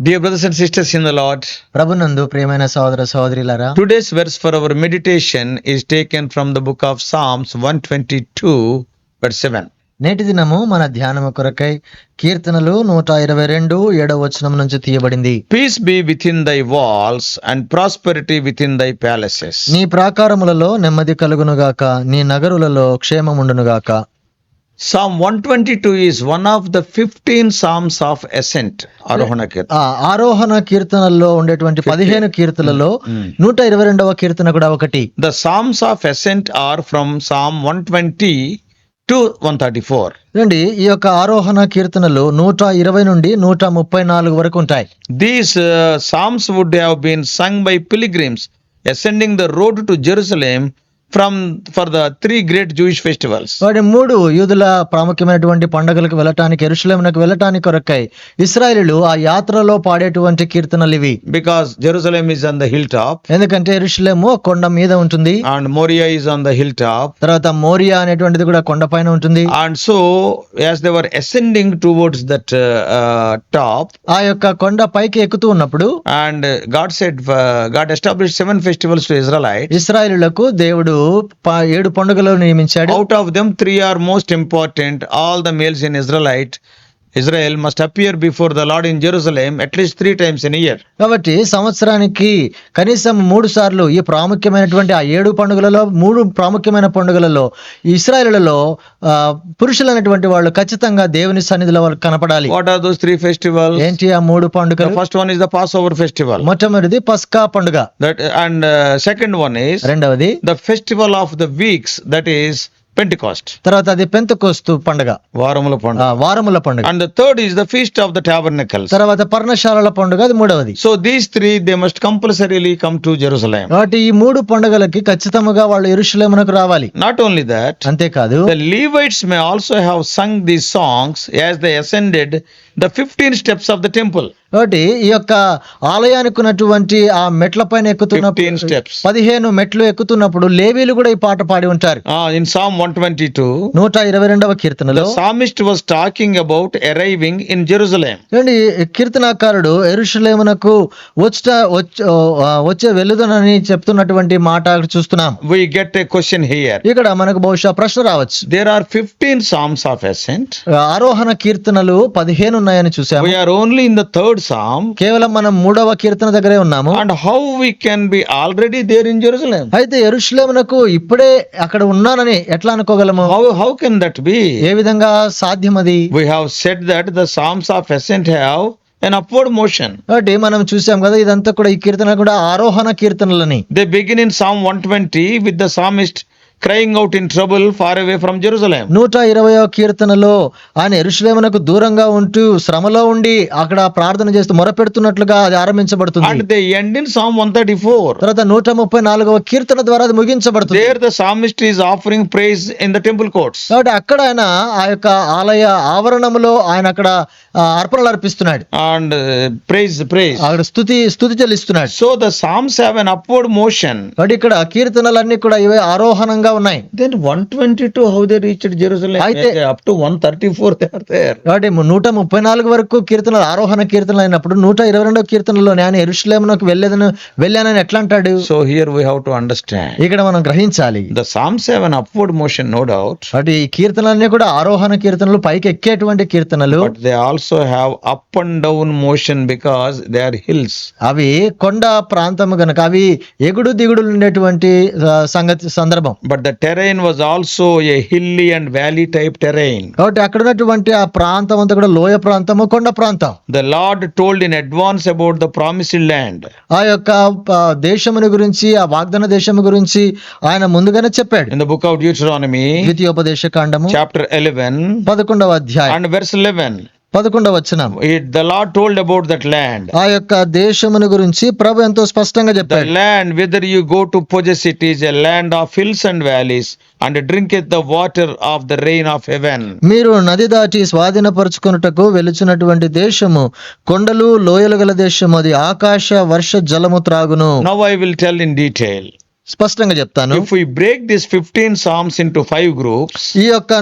Dear brothers and sisters in the lord ప్రభునందు ప్రేమైన సోదర సోదరిలారా today's verse for our meditation is taken from the book of Psalms one twenty two verse seven నేటి దినము మన ధ్యానం కొరకై కీర్తనలు నూట ఇరవై రెండు ఏడవ వచనం నుంచి తీయబడింది. Peace be within thy walls and prosperity within thy palaces నీ ప్రాకారములలో నెమ్మది కలుగును గాక నీ నగరులలో క్షేమముండునుగాక. Psalm one twenty two is one of the fifteen Psalms of ascent ఆరోహణ కీర్తన ఆరోహణ కీర్తనల్లో ఉండేటువంటి పదిహేను కీర్తనలలో నూట ఇరవై రెండవ కీర్తన కూడా ఒకటి. The Psalms of ascent are from Psalm one twenty to one thirty రండి ఈ యొక్క ఆరోహణ కీర్తనలు నూట ఇరవై నుండి నూట ముప్పై నాలుగు వరకు ఉంటాయి. These Psalms would have been sung by pilgrims ascending the road to Jerusalem from for the three great Jewish festivals వాటి మూడు యూదుల ప్రాముఖ్యమైనటువంటి పండుగలకు వెళ్ళటానికి ఎరుసలేమునకు వెళ్ళటానికి కొరకై ఇస్రాయలు ఆ యాత్రలో పాడేటువంటి కీర్తనలు ఇవి. Because Jerusalem is on the hill top ఎందుకంటే ఎరుసలేము కొండ మీద ఉంటుంది. And Moriah is on the hill top తర్వాత మోరియా అనేటువంటిది కూడా కొండ పైన ఉంటుంది. And so as they were ascending towards that top ఆ యొక్క కొండ పైకి ఎక్కుతూ ఉన్నప్పుడు and God set God establish seven festivals to Israel ఇస్రాయలులకు దేవుడు ఏడు పండుగలు నియమించాడు Out of them, three are most important. All the males in Israelite, Israel must appear before the lord in Jerusalem at least three times in year కాబట్టి సంవత్సరానికి కనీసం మూడు సార్లు ఈ ప్రాముఖ్యమైనటువంటి ఆ ఏడు పండుగలలో మూడు ప్రాముఖ్యమైన పండుగలలో ఇస్రాయలలో పురుషులైనటువంటి వాళ్ళు ఖచ్చితంగా దేవుని సన్నిధిలో వాళ్ళు కనపడాలి. What are those three festival ఏంటి ఆ మూడు పండుగ first one is the Passover festival మొట్టమొదటిది పస్కా పండుగ. That and second one is రెండవది the festival of the weeks that is Pentecost. తర్వాత అది పెంతకోస్తు పండుగ వారముల పండుగ. వారముల పండుగ And the third is the feast of the tabernacles. తర్వాత పర్ణశాలల పండుగ అది మూడవది So these three they must compulsorily come to Jerusalem. కాబట్టి ఈ మూడు పండుగలకి ఖచ్చితంగా వాళ్ళు ఎరుషలేమునకు రావాలి Not only that, అంతేకాదు the Levites may also have sung these songs as they ascended the 15 steps of the temple. కాబట్టి ఈ యొక్క ఆలయానికి ఉన్నటువంటి ఆ మెట్ల పైన 15 ఎక్కుతున్నప్పుడు steps. పదిహేను మెట్లు ఎక్కుతున్నప్పుడు లేవీలు కూడా ఈ పాట పాడి ఉంటారు Ah, in Psalm 122, నూట ఇరవై రెండవ కీర్తనలో psalmist was talking about arriving in Jerusalem. చూడండి కీర్తనాకారుడు ఎరుషలేమునకు వచ్చ వచ్చ- వెలుదనని చెప్తున్నటువంటి మాట చూస్తున్నాం We get a question here. ఇక్కడ మనకు బహుశా ప్రశ్న రావచ్చు There are 15 psalms of ascent. ఆరోహణ కీర్తనలు పదిహేను ఉన్నాయని చూసాము? We only in the third Psalm కేవలం మనం మూడవ కీర్తన దగ్గరే ఉన్నాము. And how we can be already there in Jerusalem అయితే ఎరుసలేమునకు ఇప్పుడే అక్కడ ఉన్నానని ఎట్లా అనుకోగలము? How how can that be ఏ విధంగా సాధ్యం అది we have set that the Psalms of ascent have and upward motion కాబట్టి మనం చూసాం కదా ఇదంతా కూడా ఈ కీర్తన కూడా ఆరోహణ కీర్తనలని. They begin in Psalm one twenty with the psalmist crying out in trouble far away from Jerusalem. నూట ఇరవయో కీర్తనలో ఆయన ఎరుషలేమునకు దూరంగా ఉంటూ శ్రమలో ఉండి అక్కడ ప్రార్థన చేస్తూ మొరపెడుతున్నట్లుగా అది ఆరంభించబడుతుంది And they end in Psalm 134. తర్వాత నూట ముప్పై నాలుగవ కీర్తన ద్వారా అది ముగించబడుతుంది There the psalmist is offering praise in the temple courts. కాబట్టి అక్కడ ఆయన ఆ యొక్క ఆలయ ఆవరణములో ఆయన అక్కడ అర్పణలు అర్పిస్తున్నాడు And uh, praise, praise. అక్కడ స్థుతి స్థుతి చెల్లిస్తున్నాడు So the psalms have an upward motion. కాబట్టి ఇక్కడ కీర్తనలన్నీ కూడా ఇవే ఆరోహణంగా ఉన్నాయి Then 122, how they reached Jerusalem? అయితే- Up to 134 they are there. కాబట్టి నూట ముప్పై నాలుగు వరకు కీర్తనలు ఆరోహణ కీర్తనలు అయినప్పుడు నూట ఇరవై రెండవ కీర్తనలో నేను ఎరుషలేమునకు వెళ్ళేదను వెళ్ళానని ఎట్లా అంటాడు So here we have to understand. ఇక్కడ మనం గ్రహించాలి psalms have an upward motion, no doubt. కాబట్టి ఈ కీర్తనలన్నీ కూడా ఆరోహణ కీర్తనలు పైకి ఎక్కేటువంటి కీర్తనలు But they also have up and down motion because they are hills. అవి కొండ ప్రాంతము గనుక అవి ఎగుడు దిగుడు ఉండేటువంటి సంగతి సందర్భం but the terrain was also a hilly and valley type terrain కాబట్టి అక్కడ ఉన్నటువంటి ఆ ప్రాంతం అంతా కూడా లోయ ప్రాంతము కొండ ప్రాంతం. The lord told in advance about the promising land ఆ యొక్క దేశముని గురించి ఆ వాగ్దాన దేశము గురించి ఆయన ముందుగానే చెప్పాడు. In the book of Deuteronomy ద్వితీయోపదేశ కాండము చాప్టర్ ఎలెవెన్ పదకొండవ అధ్యాయం. అండ్ వెర్స్ ఎలెవెన్ పదకొండవ వచ్చిన టోల్డ్ అబౌట్ దట్ ల్యాండ్ ఆ యొక్క దేశముని గురించి ప్రభు ఎంతో స్పష్టంగా చెప్పారు land whether you go to possess it is a land of hills and valleys and drink it the water of the rain of heaven మీరు నది దాటి స్వాధీనపరుచుకున్నటకు వెలిచినటువంటి దేశము కొండలు లోయలు గల దేశం అది ఆకాశ వర్ష జలము త్రాగును. Now I will tell in detail స్పష్టంగా చెప్తాను. If we break this fifteen songs into five groups ఈ యొక్క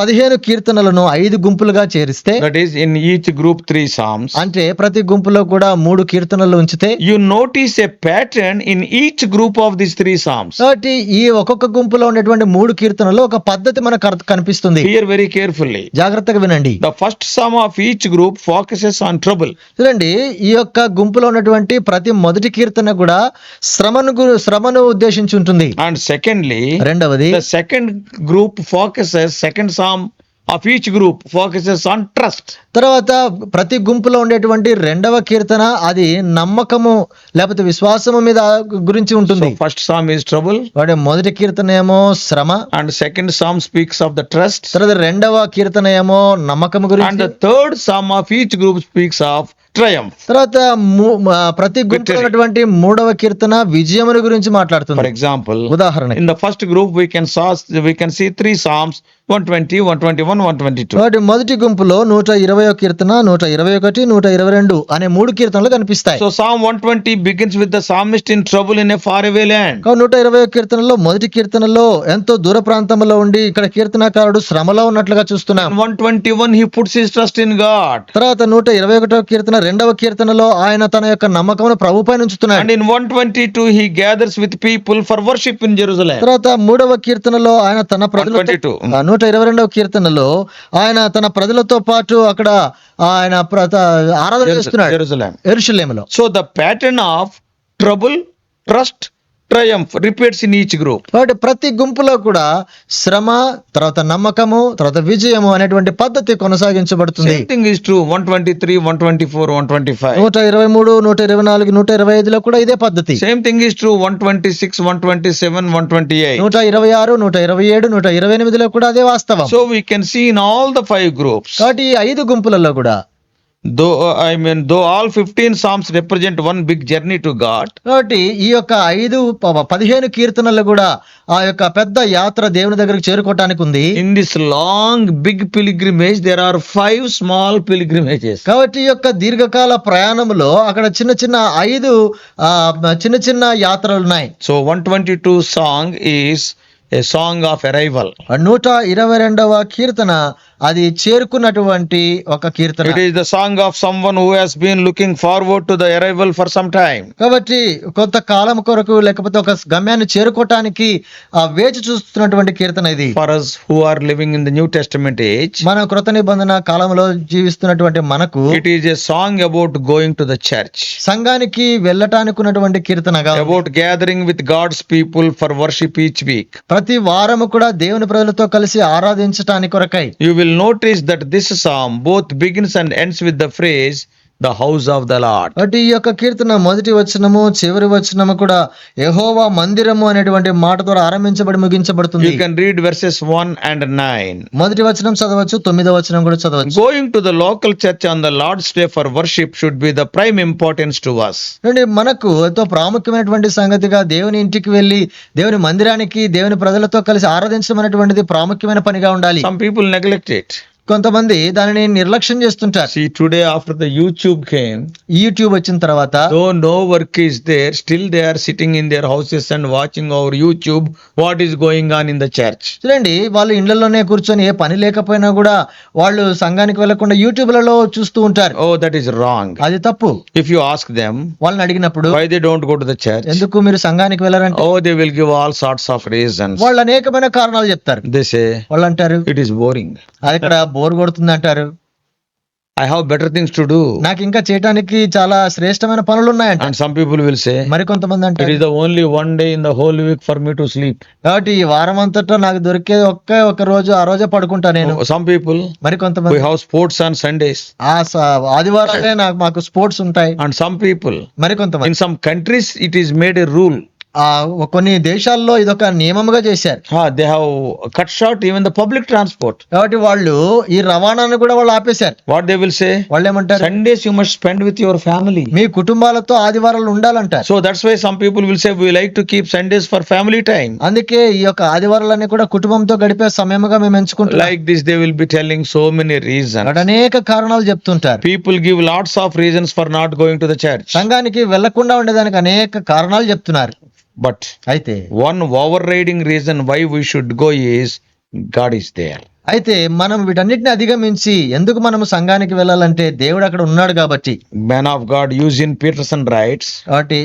పదిహేను కీర్తనలను ఐదు గుంపులుగా చేరిస్తే that is in each group three songs అంటే ప్రతి గుంపులో కూడా మూడు కీర్తనలు ఉంచితే you notice a pattern in each group of this three songs కాబట్టి ఈ ఒక్కొక్క గుంపులో ఉన్నటువంటి మూడు కీర్తనలు ఒక పద్ధతి మనకు కనిపిస్తుంది. హియర్ వెరీ కేర్ఫుల్లీ జాగ్రత్తగా వినండి. The first Psalm of each group focuses on trouble చూడండి ఈ యొక్క గుంపులో ఉన్నటువంటి ప్రతి మొదటి కీర్తన కూడా శ్రమను శ్రమను ఉద్దేశించి ఉంటుంది. అండ్ సెకండ్లీ రెండవది second group focuses second Psalm of each group focuses on trust తర్వాత ప్రతి గుంపులో ఉండేటువంటి రెండవ కీర్తన అది నమ్మకము లేకపోతే విశ్వాసము మీద గురించి ఉంటుంది. ఫస్ట్ సామ్ ఈస్ ట్రబుల్ వాడే మొదటి కీర్తన ఏమో శ్రమ. And second song speaks of the trust తర్వాత రెండవ కీర్తన ఏమో నమ్మకం గురించి. And third Psalm of each group speaks of triumph. తర్వాత ప్రతి గుంపులో ఉన్నటువంటి మూడవ కీర్తన విజయముని గురించి మాట్లాడుతుంది. Example, ఉదాహరణ in the first group we can saw we can see three Psalms 120, 121, 122. వాటి మొదటి గుంపులో నూట ఇరవై కీర్తన నూట ఇరవై ఒకటి నూట ఇరవై రెండు అనే మూడు కీర్తనలు కనిపిస్తాయి So Psalm 120 begins with the psalmist in trouble in a faraway land. కావున నూట ఇరవై కీర్తనలో మొదటి కీర్తనలో ఎంతో దూర ప్రాంతంలో ఉండి ఇక్కడ కీర్తనకారుడు శ్రమలో ఉన్నట్లుగా చూస్తున్నాం In 121 he puts his trust in God. తర్వాత నూట ఇరవై ఒకటో కీర్తన రెండవ కీర్తనలో ఆయన తన యొక్క నమ్మకమును ప్రభుపై ఉంచుతున్నాడు And in 122 he gathers with people for worship in Jerusalem. తర్వాత మూడవ కీర్తనలో ఆయన తన ప్రజలతో 122. ఆ, నూట ఇరవై రెండవ కీర్తనలో ఆయన తన ప్రజలతో పాటు అక్కడ ఆయన ఆరాధన చేస్తున్నాడు. Jerusalem. ఎరుషలేములో So the pattern of trouble, triumph. Repeats in each group. కాబట్టి ప్రతి గుంపులో కూడా శ్రమ తర్వాత నమ్మకము తర్వాత విజయము అనేటువంటి పద్ధతి కొనసాగించబడుతుంది. Same thing is true. 123, 124, 125. నూట ఇరవై మూడు నూట ఇరవై నాలుగు నూట ఇరవై ఐదులో కూడా ఇదే పద్ధతి. Same thing is true. 126, 127, 128. నూట ఇరవై ఆరు నూట ఇరవై ఏడు నూట ఇరవై ఎనిమిదిలో కూడా అదే వాస్తవం. So we can see in all the five groups, కాబట్టి ఈ ఐదు గుంపులలో కూడా though I mean though all fifteen songs represent one big journey to God కాబట్టి ఈ యొక్క ఐదు పదిహేను కీర్తనలు కూడా ఆ యొక్క పెద్ద యాత్ర దేవుని దగ్గరికి చేరుకోవటానికి ఉంది. In this long big pilgrimage there are five small pilgrimages కాబట్టి యొక్క దీర్ఘకాల ప్రయాణంలో అక్కడ చిన్న చిన్న ఐదు చిన్న చిన్న యాత్రలు ఉన్నాయి. So one twenty two song is a song of arrival నూట ఇరవై రెండవ కీర్తన అది చేరుకున్నటువంటి ఒక కీర్తన. It is the song of someone who has been looking forward to the arrival for some time కాబట్టి కొంత కాలం కొరకు లేకపోతే ఒక గమ్యాన్ని చేరుకోవటానికి ఆ వేచి చూస్తున్నటువంటి కీర్తన ఇది. For us who are living in the new testament age మన కృత నిబంధన కాలంలో జీవిస్తున్నటువంటి మనకు it is a song about going to the church సంఘానికి వెళ్ళటానికి ఉన్నటువంటి కీర్తన about gathering with God's people for worship each week ప్రతి వారం కూడా దేవుని ప్రజలతో కలిసి ఆరాధించడానికి కొరకై you will notice that this psalm both begins and ends with the phrase, the house of the Lord. కాబట్టి ఈ యొక్క కీర్తన మొదటి వచనము చివరి వచనము కూడా యెహోవా మందిరము అనేటువంటి మాట ద్వారా ఆరంభించబడి ముగించబడుతుంది You can read verses 1 and 9. మొదటి వచనం చదవచ్చు తొమ్మిదో వచనం కూడా చదవచ్చు Going to the local church on the Lord's Day for worship should be the prime importance to us. చూడండి మనకు ఎంతో ప్రాముఖ్యమైనటువంటి సంగతిగా దేవుని ఇంటికి వెళ్ళి దేవుని మందిరానికి దేవుని ప్రజలతో కలిసి ఆరాధించడం అనేటువంటిది ప్రాముఖ్యమైన పనిగా ఉండాలి Some people neglect it. కొంతమంది దానిని నిర్లక్ష్యం చేస్తుంటారు. See today after the YouTube game YouTube వచ్చిన తర్వాత no no work is there still they are sitting in their houses and watching our YouTube what is going on in the church చూడండి వాళ్ళు ఇండ్లలోనే కూర్చొని ఏ పని లేకపోయినా కూడా వాళ్ళు సంఘానికి వెళ్ళకుండా యూట్యూబ్లలో చూస్తూ ఉంటారు. ఓ దట్ ఈస్ రాంగ్ అది తప్పు. ఇఫ్ యూ ఆస్క్ దెమ్ వాళ్ళని అడిగినప్పుడు why they don't go the church ఎందుకు మీరు సంఘానికి వెళ్ళారంటే? ఓ they will give all sorts of reasons వాళ్ళు అనేకమైన కారణాలు చెప్తారు. దిస్ ఏ వాళ్ళు అంటారు ఇట్ ఈస్ బోరింగ్ అది ఇక్కడ బోర్ కొడుతుంది అంటారు I have better things to do నాకు ఇంకా చేయడానికి చాలా శ్రేష్టమైన పనులు ఉన్నాయి అండ్ సమ్ పీపుల్ విల్ మరి కొంతమంది అంటే is the only one day in the whole week for me to sleep కాబట్టి ఈ వారం అంతటా నాకు దొరికే ఒక్క ఒక రోజు ఆ రోజే పడుకుంటా నేను. సమ్ పీపుల్ మరి కొంతమంది హౌ స్పోర్ట్స్ ఆన్ సండేస్ ఆ ఆదివారాలే నాకు స్పోర్ట్స్ ఉంటాయి. అండ్ సమ్ పీపుల్ మరి కొంతమంది some countries it is made a rule కొన్ని దేశాల్లో ఇదొక నియమంగా చేశారు. They have cut short even the public transport. కాబట్టి వాళ్ళు ఈ రవాణాను కూడా వాళ్ళు ఆపేశారు. What they will say? వాళ్ళు ఏమంటారు Sundays you must spend with your family మీ కుటుంబాలతో ఆదివారాలు ఉండాలంటారు. So that's why some people will say we like to keep Sundays for family time అందుకే ఈ యొక్క ఆదివారాలన్నీ కూడా కుటుంబంతో గడిపే సమయంగా మేము ఎంచుకుంటాం like this they will be telling so many reason అనేక కారణాలు చెప్తుంటారు. People give lots of reasons for not going to the church సంఘానికి వెళ్ళకుండా ఉండేదానికి అనేక కారణాలు చెప్తున్నారు. బట్ అయితే one overriding reason why we should go is God is there అయితే మనం వీటన్నిటిని అధిగమించి ఎందుకు మనం సంఘానికి వెళ్ళాలంటే దేవుడు అక్కడ ఉన్నాడు కాబట్టి. Man of God Eugene Peterson writes కాబట్టి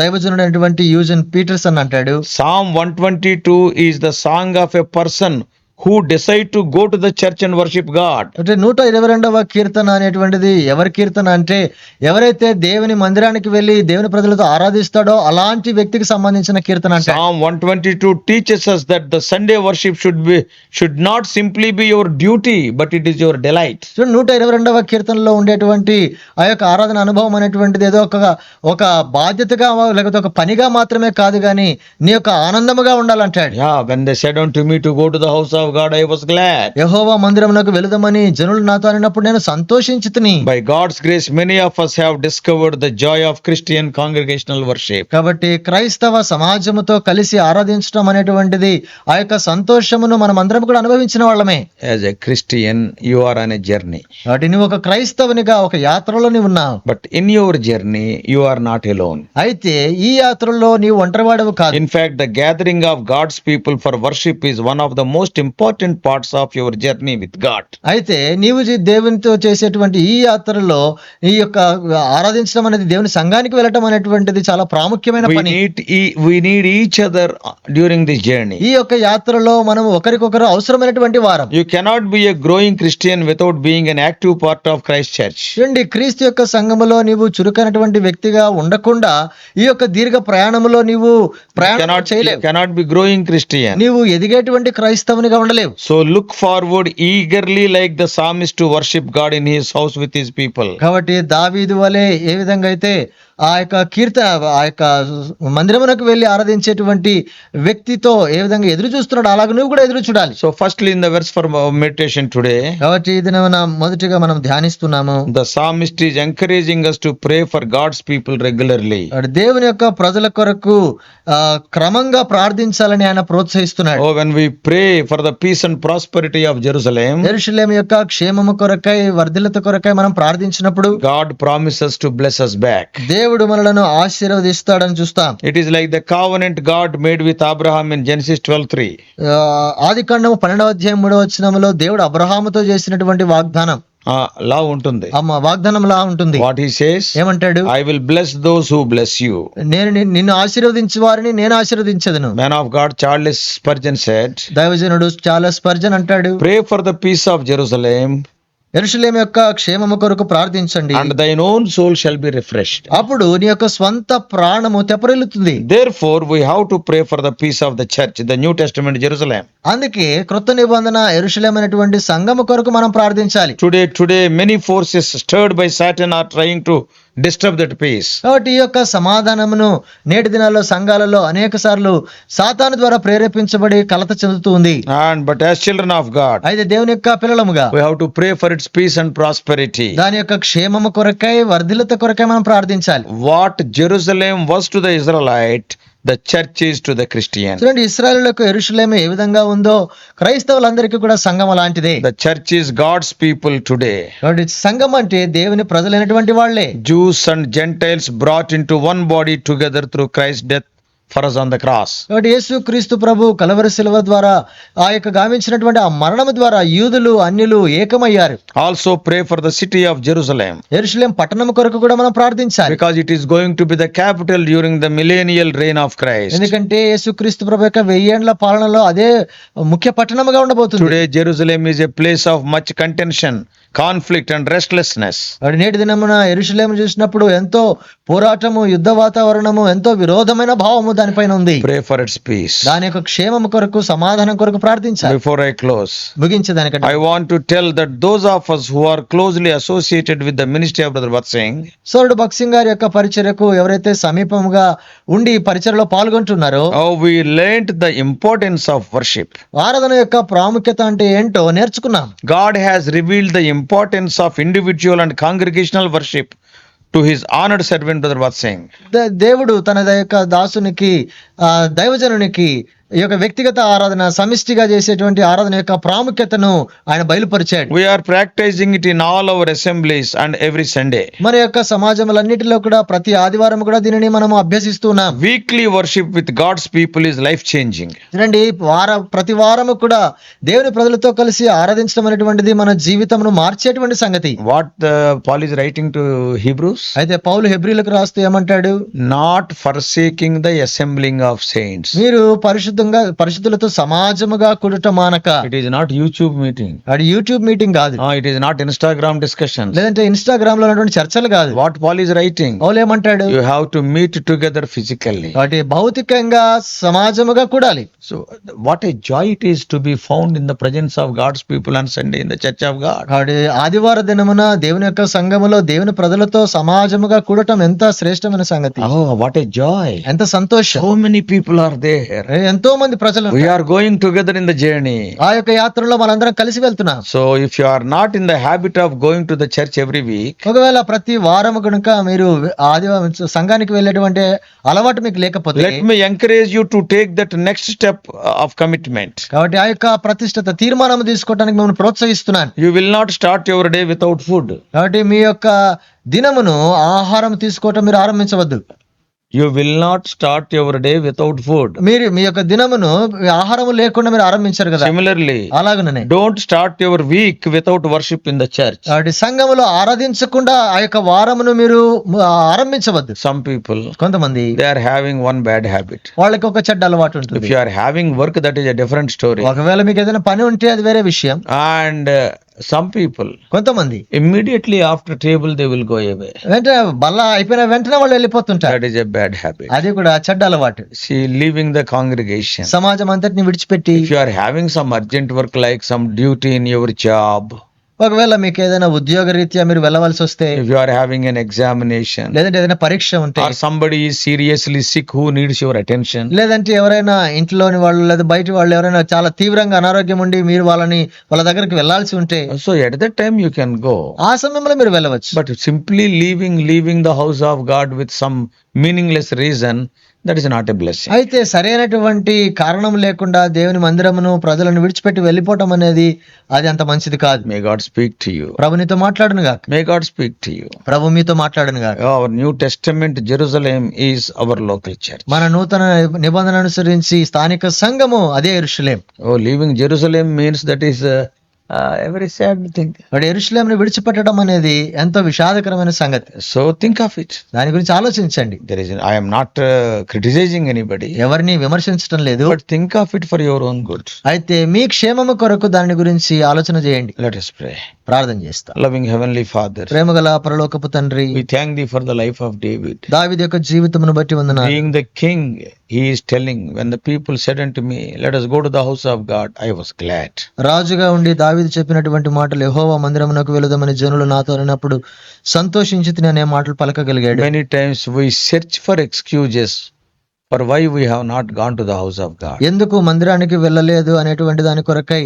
దైవజనుడు యూజ్ ఇన్ పీటర్సన్ అంటాడు. Psalm one twenty two is the song of a person who decide to go to the church and worship God. అంటే నూట ఇరవై రెండవ కీర్తన అనేటువంటిది ఎవరి కీర్తన అంటే ఎవరైతే దేవుని మందిరానికి వెళ్ళి దేవుని ప్రజలతో ఆరాధిస్తాడో అలాంటి వ్యక్తికి సంబంధించిన కీర్తన అంటే Psalm 122 teaches us that the Sunday worship should be should not simply be your duty, but it is your delight. చూడండి నూట ఇరవై రెండవ కీర్తనలో ఉండేటువంటి ఆ యొక్క ఆరాధన అనుభవం అనేటువంటిది ఏదో ఒక ఒక బాధ్యతగా లేకపోతే ఒక పనిగా మాత్రమే కాదు కానీ నీ యొక్క ఆనందముగా ఉండాలంటాడు Yeah, when they said unto me to go to the house of God, I was glad. యహోవా మందిరమునకు వెళుదామని జనులు నాతో అనినప్పుడు నేను సంతోషించి తిని By God's grace, many of us have discovered the joy of Christian congregational worship. కాబట్టి క్రైస్తవ సమాజముతో కలిసి ఆరాధించడం అనేటువంటిది ఆ యొక్క సంతోషమును మనం అందరం కూడా అనుభవించిన వాళ్ళమే As a Christian, you are on a journey. కాబట్టి నువ్వు ఒక క్రైస్తవునిగా ఒక యాత్రలో నీవు ఉన్నావు But in your journey, you are not alone. అయితే ఈ యాత్రలో నీవు ఒంటరివాడవు కాదు In fact, the gathering of God's people for worship is one of the most important important parts of your journey with God అయితే నీవు దేవునితో చేసేటువంటి ఈ యాత్రలో ఈ యొక్క ఆరాధించడం అనేది దేవుని సంఘానికి వెళ్ళటం అనేటువంటిది చాలా ప్రాముఖ్యమైన పని. Each other during this journey ఈ యొక్క యాత్రలో మనం ఒకరికొకరు అవసరమైనటువంటి వారం. You cannot be a growing Christian without being an active part of Christ church చూడండి క్రీస్తు యొక్క సంఘములో నీవు చురుకైనటువంటి వ్యక్తిగా ఉండకుండా ఈ యొక్క దీర్ఘ ప్రయాణంలో నీవు ప్రయాణం చేయలేవు. కెనాట్ బి గ్రోయింగ్ క్రిస్టియన్ నీవు ఎదిగేటువంటి క్రైస్తవునిగా ఉండలేవు. So look forward eagerly like the psalmist to worship God in his house with his people కాబట్టి దావీదు వలె ఏ విధంగా అయితే ఆ యొక్క కీర్తన ఆ యొక్క మందిరమునకు వెళ్ళి ఆరాధించేటువంటి వ్యక్తితో ఏ విధంగా ఎదురు చూస్తున్నాడు అలాగే నువ్వు కూడా ఎదురు చూడాలి. So first in the verse for meditation today కాబట్టి ఇది మనం మొదటిగా మనం ధ్యానిస్తున్నాము. The psalmist is encouraging us to pray for God's people regularly దేవుని యొక్క ప్రజల కొరకు క్రమంగా ప్రార్థించాలని ఆయన ప్రోత్సహిస్తున్నాడు. ఓ when we pray for the peace and prosperity of Jerusalem Jerusalem యొక్క క్షేమము కొరకై వర్ధిలత కొరకై మనం ప్రార్థించినప్పుడు God promises to bless us back దేవుని దేవుడు మనలను ఆశీర్వదిస్తాడని చూస్తాం. It is like the covenant God made with Abraham in Genesis twelve three ఆది కాండము పన్నెండవ అధ్యాయం మూడవ వచ్చినంలో దేవుడు అబ్రహాముతో చేసినటువంటి వాగ్దానం. లా ఉంటుంది. అమ్మ వాగ్దానం లా ఉంటుంది. వాట్ ఈ సేస్ ఏమంటాడు? I will bless those who bless you నేను నిన్ను ఆశీర్వదించు వారిని నేను ఆశీర్వదించదును. Man of God Charles Spurgeon said దైవజనుడు చార్లెస్ పర్జన్ అంటాడు. Pray for the peace of Jerusalem Jerusalem యొక్క క్షేమము కొరకు ప్రార్థించండి. And thy own soul shall be refresh అప్పుడు నీ యొక్క స్వంత ప్రాణము తెప్పరిల్లుతుంది. Therefore we how to pray for the peace of the church the new testament Jerusalem అందుకే కృత నిబంధన ఎరుషులేం అనేటువంటి సంఘము కొరకు మనం ప్రార్థించాలి. Today today many forces stirred by Satan are trying to disturb that peace కాబట్టి ఈ యొక్క సమాధానమును నేటి దినాల్లో సంఘాలలో అనేక సార్లు సాతాను ద్వారా ప్రేరేపించబడి కలత చెందుతూ ఉంది. And but as children of God అయితే దేవుని యొక్క పిల్లలముగా we have to pray for its peace and prosperity దాని యొక్క క్షేమము కొరకై వర్ధిలత కొరకై మనం ప్రార్థించాలి. What Jerusalem was to the Israelite the church is to the Christian చూడండి ఇస్రాయల్లకు ఎరుషులేమి ఏ విధంగా ఉందో క్రైస్తవులందరికీ కూడా సంఘం అలాంటిదే the church is God's people today సంఘం అంటే దేవుని ప్రజలైనటువంటి వాళ్ళే. Jews and Gentiles brought in one body together through Christ death for us on the cross కాబట్టి యేసు క్రీస్తు ప్రభు కలవర శిలువ ద్వారా ఆ యొక్క గావించినటువంటి ఆ మరణం ద్వారా యూదులు అన్యులు ఏకమయ్యారు. Also pray for the city of Jerusalem Jerusalem పట్టణం కొరకు కూడా మనం ప్రార్థించాలి. Because it is going to be the capital during the millennial reign of Christ ఎందుకంటే యేసు క్రీస్తు ప్రభు యొక్క వెయ్యేండ్ల పాలనలో అదే ముఖ్య పట్టణముగా ఉండబోతుంది. Today Jerusalem is a place of much contention conflict and restlessness నేటి దినమున ఎరుషులేము చూసినప్పుడు ఎంతో పోరాటము యుద్ధ వాతావరణము ఎంతో విరోధమైన భావము దానిపైన ఉంది. ప్రే ఫర్ ఇట్స్ పీస్ దాని యొక్క క్షేమము కొరకు సమాధానం కొరకు ప్రార్థించాలి. బిఫోర్ ఐ క్లోజ్ ముగించే ముగించేదానిక I want tell that those of us who are closely associated with the ministry of brother Bakht Singh sword Bakht Singh గారి యొక్క పరిచయకు ఎవరైతే సమీపంగా ఉండి పరిచర్యలో పాల్గొంటున్నారో how we learned the importance of worship ఆరాధన యొక్క ప్రాముఖ్యత అంటే ఏంటో నేర్చుకున్నాం. God has revealed the importance of individual and congregational worship to his honoured servant brother what saying దేవుడు తన యొక్క దాసునికి దైవజనునికి ఈ యొక్క వ్యక్తిగత ఆరాధన సమిష్టిగా చేసేటువంటి ఆరాధన యొక్క ప్రాముఖ్యతను ఆయన బయలుపరిచాడు We are practicing it in all our assemblies and every Sunday. మన యొక్క సమాజములన్నిటిలో కూడా ప్రతి ఆదివారం కూడా దీనిని మనం అభ్యసిస్తున్నాం Weekly worship with God's people is life changing. చూడండి వార ప్రతి వారము కూడా దేవుని ప్రజలతో కలిసి ఆరాధించడం అనేటువంటిది మన జీవితమును మార్చేటువంటి సంగతి the Paul is writing to Hebrews? అయితే పౌలు హెబ్రిలకు రాస్తూ ఏమంటాడు Not forsaking the assembling of saints మీరు పరిశుద్ధంగా పరిశుద్ధులతో సమాజముగా కుడుట మానక. It is not YouTube meeting అది యూట్యూబ్ మీటింగ్ కాదు. It is not Instagram discussion లేదంటే ఇన్స్టాగ్రామ్లో ఉన్నటువంటి చర్చలు కాదు. What Paul is writing all ఏమంటాడు? You have to meet together physically వాటి భౌతికంగా సమాజముగా కూడాలి. So what a joy it is to be found in the presence of God's people and Sunday in the church of God కాబట్టి ఆదివార దినమున దేవుని యొక్క సంఘములో దేవుని ప్రజలతో సమాజముగా కూడటం ఎంత శ్రేష్టమైన సంగతి. వాట్ ఏ జాయ్ ఎంత సంతోషం. మెనీ పీపుల్ ఆర్ దేర్ ఎంతో మంది ప్రజలు are going together in the journey ఆ యొక్క యాత్రలో మనందరం కలిసి వెళ్తున్నాం. So if you are not in the habit of going to the church every week ఒకవేళ ప్రతి వారం కనుక మీరు ఆదివారం సంఘానికి వెళ్ళేటువంటి అలవాటు మీకు లేకపోతే let me encourage you to take that next step of commitment కాబట్టి ఆ యొక్క ప్రతిష్టత తీర్మానం తీసుకోవడానికి మిమ్మల్ని ప్రోత్సహిస్తున్నాను. You will not start your day without food కాబట్టి మీ యొక్క దినమును ఆహారం తీసుకోవటం మీరు ఆరంభించవద్దు. You will not start your day without food మీరు మీ యొక్క దినమును ఆహారం లేకుండా మీరు ఆరంభించారు కదా? సిమిలర్లీ అలాగనే don't start your week without worship in the church సంఘములో ఆరాధించకుండా ఆ యొక్క వారమును మీరు ఆరంభించవద్దు. సమ్ పీపుల్ కొంతమంది they are having one bad habit వాళ్ళకి ఒక చెడ్డ అలవాటు ఉంటుంది. If having work that is a different story ఒకవేళ మీకు ఏదైనా పని ఉంటే అది వేరే విషయం. అండ్ uh, some people, కొంతమంది immediately after table, they will go away. వెంటనే బల్ల అయిపోయిన వెంటనే వాళ్ళు వెళ్ళిపోతుంటారు That is a bad habit. అది కూడా చెడ్డ అలవాటు See, leaving the congregation. సమాజం అంతటిని విడిచిపెట్టి you are having some urgent work like some duty in your job, ఒకవేళ మీకు ఏదైనా ఉద్యోగ రీత్యా మీరు వెళ్ళవలసి వస్తే you are having an examination లేదంటే ఏదైనా పరీక్ష ఉంటే somebody seriously sick who needs your attention లేదంటే ఎవరైనా ఇంట్లోని వాళ్ళు లేదా బయట వాళ్ళు ఎవరైనా చాలా తీవ్రంగా అనారోగ్యం ఉండి మీరు వాళ్ళని వాళ్ళ దగ్గరికి వెళ్ళాల్సి ఉంటే so at the time you can go ఆ సమయంలో మీరు వెళ్ళవచ్చు. But simply leaving leaving the house of God with some meaningless reason that is not a bless అయితే సరైనటువంటి కారణం లేకుండా దేవుని మందిరమును ప్రజలను విడిచిపెట్టి వెళ్ళిపోవటం అనేది అది అంత మంచిది కాదు. May God speak to you ప్రభు నీతో మాట్లాడను గాక. May God speak to you ప్రభు మీతో మాట్లాడను గాక. Our new testament Jerusalem is our local church మన నూతన నిబంధన అనుసరించి స్థానిక సంఘము అదే ఇరుషులేం ఓ leaving Jerusalem means that is a very sad thing వాడు ఎరుషులేమిని విడిచిపెట్టడం అనేది ఎంతో విషాదకరమైన సంగతి. సో థింక్ ఆఫ్ ఇట్ దాని గురించి ఆలోచించండి. There is I'm not criticizing anybody ఎవరిని విమర్శించడం లేదు. But think of it for your own good అయితే మీ క్షేమము కొరకు దాని గురించి ఆలోచన చేయండి. లెట్ ఎస్ ప్రే ప్రార్థన చేస్తా. లవింగ్ హెవెన్లీ ఫాదర్ ప్రేమగల పరలోకపు తండ్రి we thank thee for the life of David David యొక్క జీవితమును బట్టి ఉన్న being the king he is telling when the people said unto me let us go to the house of God I was glad రాజుగా ఉండి దావి చెప్పినటువంటి మాటలు యెహోవా మందిరమునకు వెళుదామని జనులు నాతో అన్నప్పుడు సంతోషించి తిని అనే మాటలు పలకగలిగాడు Many times we search for excuses for why we have not gone to the house of God. ఎందుకు మందిరానికి వెళ్ళలేదు అనేటువంటి దాని కొరకై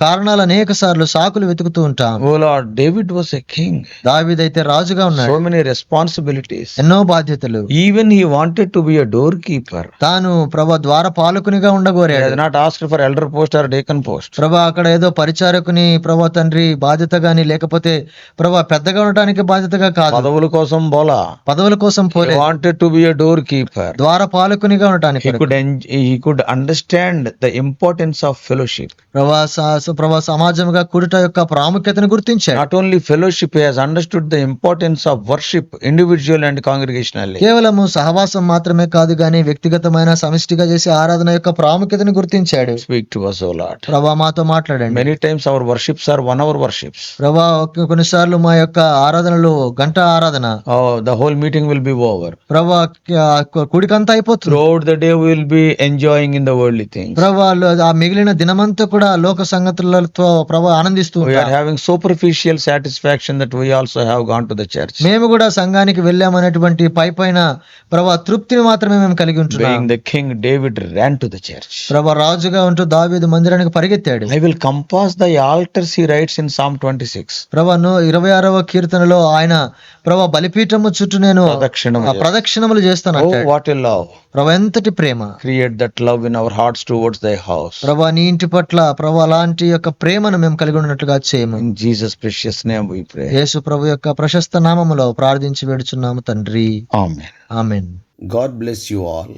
కారణాలు అనేక సార్లు సాకులు వెతుకుతూ ఉంటాం. Oh David was a king. దావిద్ రాజుగా ఉన్నాడు. So responsibilities. ఎన్నో బాధ్యతలు. Even he wanted to be a doorkeeper తాను ప్రభా ద్వార పాలకునిగా ఉండగోరే not ask for elder post deacon post ప్రభా అక్కడ ఏదో పరిచారకుని ప్రభా తండ్రి బాధ్యత గాని లేకపోతే ప్రభా పెద్దగా ఉండటానికి బాధ్యతగా కాదు. పదవుల కోసం బోలా. పదవుల కోసం పోలే. Wanted to be a doorkeeper ద్వార పాలకునిగా ఉండటానికి could understand the importance of fellowship ప్రభా వాసుప్రభా సమాజంగా కూడిట యొక్క ప్రాముఖ్యతను గుర్తించారు not only fellowship has understood the importance of worship individual and congregational కేవలం సహవాసం మాత్రమే కాదు గానీ వ్యక్తిగతమైన సమిష్టిగా చేసే ఆరాధన యొక్క ప్రాముఖ్యతను గుర్తించాడు. స్పీక్ టు అస్ ప్రభా మాతో మాట్లాడండి. Many times our worships are one hour worships ప్రభా కొన్నిసార్లు మా యొక్క ఆరాధనలు గంట ఆరాధన. The whole meeting will be over ప్రభా కుడికంతా అయిపోతుంది. Road the day will be enjoying in the world thing ప్రభా ఆ మిగిలిన దినమంతా కూడా లోక సంగతి ఉన్నతులతో ప్రభు ఆనందిస్తూ having superficial satisfaction that we also have gone to the మేము కూడా సంఘానికి వెళ్ళామనేటువంటి పై పైన ప్రభు తృప్తిని మాత్రమే మేము కలిగి ఉంటున్నాం. The king David ran to the ప్రభు రాజుగా ఉంటూ దావీదు మందిరానికి పరిగెత్తాడు. I will compass the altars he writes in Psalm 26 ప్రభును 26వ కీర్తనలో ఆయన ప్రభా బలిపీఠము చుట్టూ నేను ప్రదక్షిణములు చేస్తాను అంటాడు వాట్ ఇస్ లవ్ ప్రభు ఎంతటి ప్రేమ. Create that love in our hearts towards the house ప్రభు నీ ఇంటి పట్ల ప్రభు అలాంటి యొక్క ప్రేమను మేము కలిగి ఉన్నట్టుగా చేయము. జీసస్ ప్రెషియస్ నేమ్ యేసు ప్రభు యొక్క ప్రశస్త నామములో ప్రార్థించి వేడుచున్నాము తండ్రి. Amen amen. God bless you all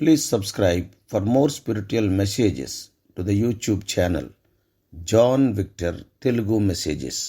please subscribe for more spiritual messages to the YouTube channel John Victor Telugu messages